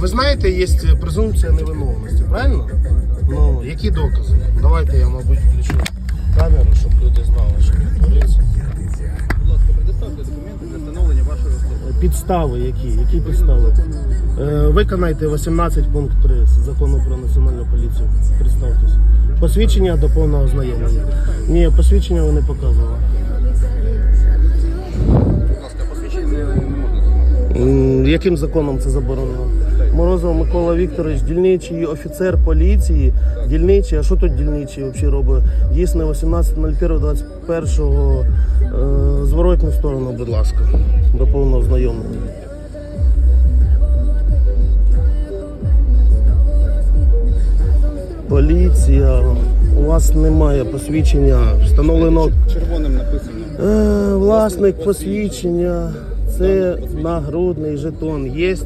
ви знаєте, є презумпція невиновності, правильно? Ну, які докази? Давайте я, мабуть, включу камеру, щоб люди знали, що відбувається. Будь ласка, предоставте документи для встановлення вашої особи. Підстави які? Які підстави? Е, виконайте 18 пункт 3 закону про національну поліцію. Представтесь. Посвідчення до повного ознайомлення. Ні, посвідчення ви не показували. Будь ласка, посвідчення не, можна. М, Яким законом це заборонено? Морозов Микола Вікторович, дільничий офіцер поліції. Дільничий, а що тут дільничий взагалі робить? Дійсно 18.01.21 е, зворотню сторону, будь ласка, до повного знайомлення. Поліція, у вас немає посвідчення, встановлено Червоним написано. Е, власник посвідчення, це нагрудний жетон. Є